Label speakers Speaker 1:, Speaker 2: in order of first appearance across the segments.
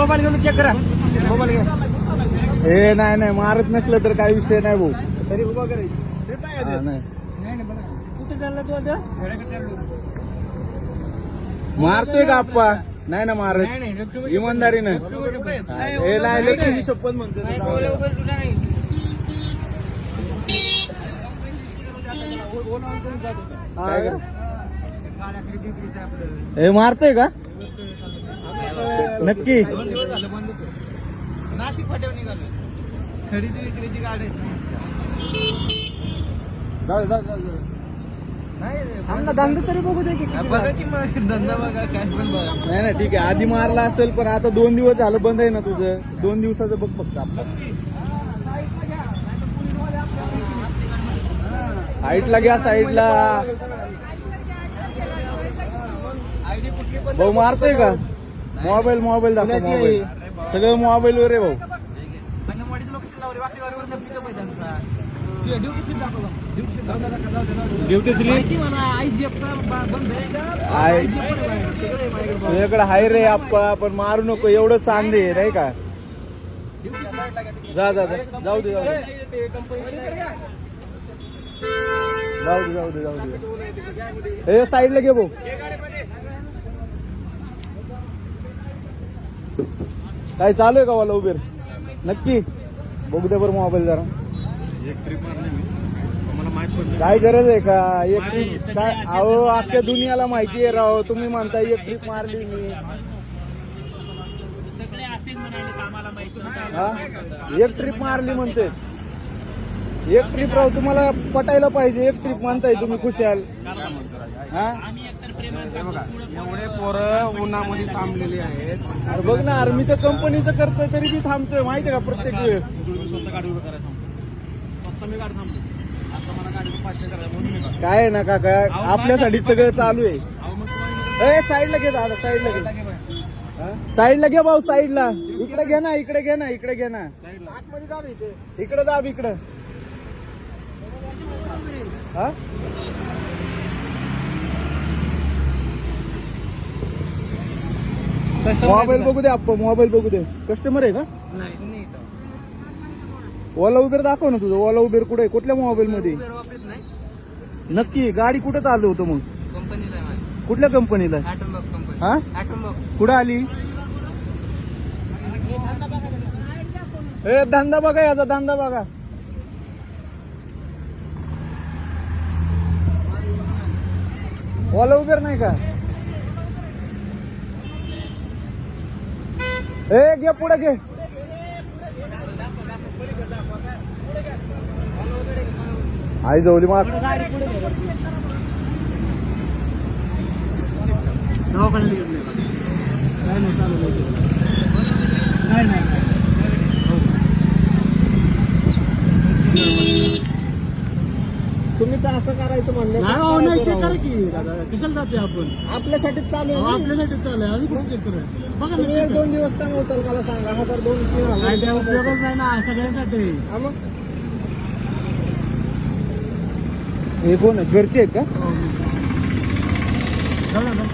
Speaker 1: Mobile घेऊन check करा. Mobile घ्या.
Speaker 2: हे नाही नाही मारत नसलं तर काही विषय नाही भाऊ.
Speaker 1: तरी उभा करायची.
Speaker 2: हा, नाही.
Speaker 1: कुठे चालला तू आता?
Speaker 2: मारतोय का आप्पा? नाही ना मारत. इमानदारीनं. हे नाही लक्ष्मी शपथ म्हणतो? हे मारतोय का? नक्की.
Speaker 1: नाशिक फाट्यावर निघालो खरेदी विक्रीची गाडी. आमना धंदा तरी बघू दे की बघा की मग धंदा बघा काय पण बघा.
Speaker 2: नाही नाही ठीक आहे. आधी मारला असेल पण आता दोन दिवस झालं बंद आहे ना तुझं. दोन दिवसाचं बघ फक्त आपण साईडला घ्या साईडला
Speaker 1: आयडी कुठली पण
Speaker 2: भाऊ मारतोय का? मोबाईल मोबाईल दाखव मोबाईल. सगळं मोबाईल वर आहे भाऊ.
Speaker 1: संगमवाडीचं लोकेशन लावले आहे त्यांचा? ड्युटी स्लिप दाखव
Speaker 2: ड्युटी स्लिप
Speaker 1: माहिती म्हणा आयजीएफचा बंद आहे.
Speaker 2: आय-
Speaker 1: IGF पण आहे माझ्याकडे. सगळं आहे माझ्याकडे भाऊ.
Speaker 2: तुझ्याकडे हाय रे आप्पा पण मारू नको एवढं सांग नाही का? जा जा जा. जाऊ दे जाऊ दे. जाऊ दे जाऊ दे जाऊ दे. हे साईडला घे भाऊ. काय चालू आहे का वाला उबेर? नक्की? बघू दे बरं मोबाईल जरा. काय गरज आहे का? एक ट्रिप काय? अहो अख्ख्या दुनियाला माहिती आहे राव. तुम्ही म्हणता एक ट्रिप मारली मी. हा? एक ट्रिप मारली म्हणते. एक ट्रिप राव तुम्हाला पटायला पाहिजे एक ट्रिप म्हणताय तुम्ही खुशाल. हा?
Speaker 1: एवढे पोरं उन्हामध्ये थांबलेली आहेत.
Speaker 2: अरे बघ ना अरे मी तर कंपनीचं करतोय तरी मी थांबतोय माहितीये का प्रत्येक वेळेस काय आहे ना काका आपल्यासाठी सगळं चालू आहे. ए साईडला घे दादा साईडला घे? साईडला घे भाऊ साईडला. इकडे घे ना इकडे घे ना इकडे घे ना. इकडे दाब इकडं. हा? मोबाईल बघू दे आपण मोबाईल बघू दे. कस्टमर आहे का?
Speaker 1: नाही.
Speaker 2: ओला उबेर दाखव ना तुझं. ओला उबेर कुठे कुठल्या मोबाईल मध्ये? नक्की गाडी कुठे चालू होतं मग? कुठल्या कंपनीला हा? कुठं आली? ए धंदा बघा याचा धंदा बघा. ओला उबेर नाही का? ए घे पुढे घे. आई जवली मार तुम्हीच असं करायचं म्हणलं
Speaker 1: की? दादा कशाला जाते आपण?
Speaker 2: आपल्यासाठी चालू
Speaker 1: अहो,
Speaker 2: आहे ना.
Speaker 1: आपल्यासाठी चालू आहे. आम्ही कुठे चेक बघा ना
Speaker 2: तुम्ही
Speaker 1: check
Speaker 2: एक
Speaker 1: करा.
Speaker 2: दोन दिवस का नव्हतं मला सांगा. हजार दोन तीन
Speaker 1: उपयोगच नाही ना सगळ्यांसाठी.
Speaker 2: हा मग? हे कोण आहे? घरचे आहेत का?
Speaker 1: हो. चला ना.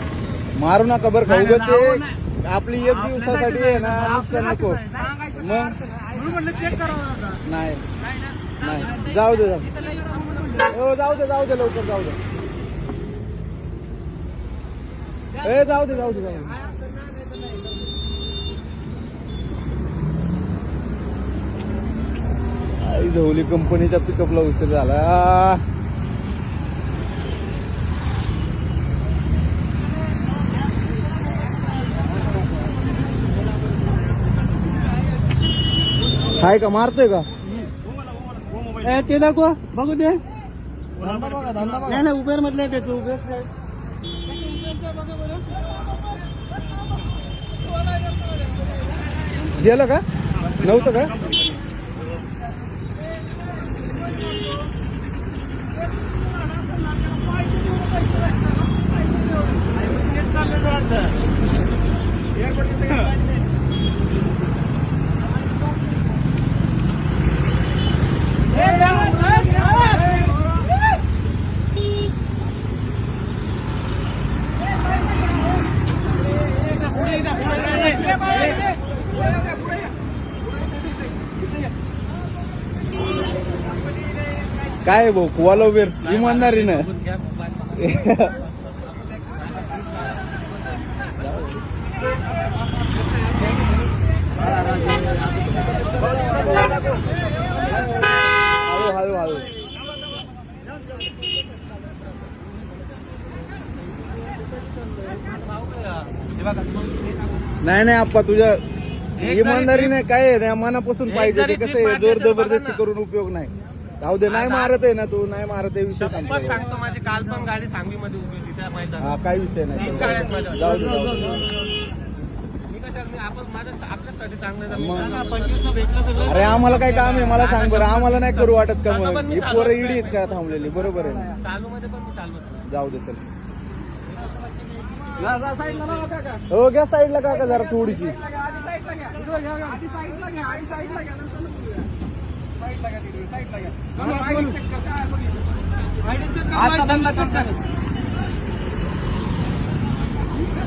Speaker 2: मारू नका बरं खाऊ
Speaker 1: नाही, नाही,
Speaker 2: ते
Speaker 1: नाही.
Speaker 2: आपली एक दिवसासाठी आहे ना नुकसान नको. मग?
Speaker 1: म्हणून म्हटलं चेक करावं आता.
Speaker 2: नाही. नाही जाऊ दे जाऊ दे. हो जाऊ दे जाऊ दे लवकर जाऊ दे. ए जाऊ दे जाऊ दे जाऊ दे. आई धवली कंपनीच्या पिकअपला उशीर झाला. काय का मारतोय का?
Speaker 1: ए, ते दाखवा बघू दे. नाही नाही उबेर मधले त्याचं उबेर
Speaker 2: गेलं का? नव्हतं का? काय भाऊ कुवालो बेर इमानदारीनं हळू हळू हळू. नाही नाही आप्पा तुझ्या इमानदारीने काय आहे? ना मनापासून पाहिजे ते कसं आहे? जोर जबरदस्ती करून उपयोग नाही. जाऊ दे नाही मारत आहे ना तू नाही मारत आहे विषय संपला.
Speaker 3: सांगतो माझी काल पण गाडी सांगलीमध्ये उभी होती त्या मैदानात
Speaker 2: हा काही विषय नाही
Speaker 3: तीन.
Speaker 2: जाऊ दे जाऊ दे
Speaker 3: मी कशाला मी आपण माझ्या आपल्यासाठी चांगलं
Speaker 2: मग.
Speaker 3: जमलं.
Speaker 1: पंचवीस भेटलं तर लय
Speaker 2: अरे आम्हाला काय काम आहे मला सांग बरं आम्हाला नाही करू वाटत का
Speaker 3: तसं
Speaker 2: मग
Speaker 3: मी
Speaker 2: ही पोरं. इडी आहेत का थांबलेली बरोबर आहे ना
Speaker 3: चालू मध्ये पण मी चालवत नाही.
Speaker 2: जाऊ दे चल हो घ्या साईडला काका जरा थोडीशी
Speaker 1: आता धंदा करता.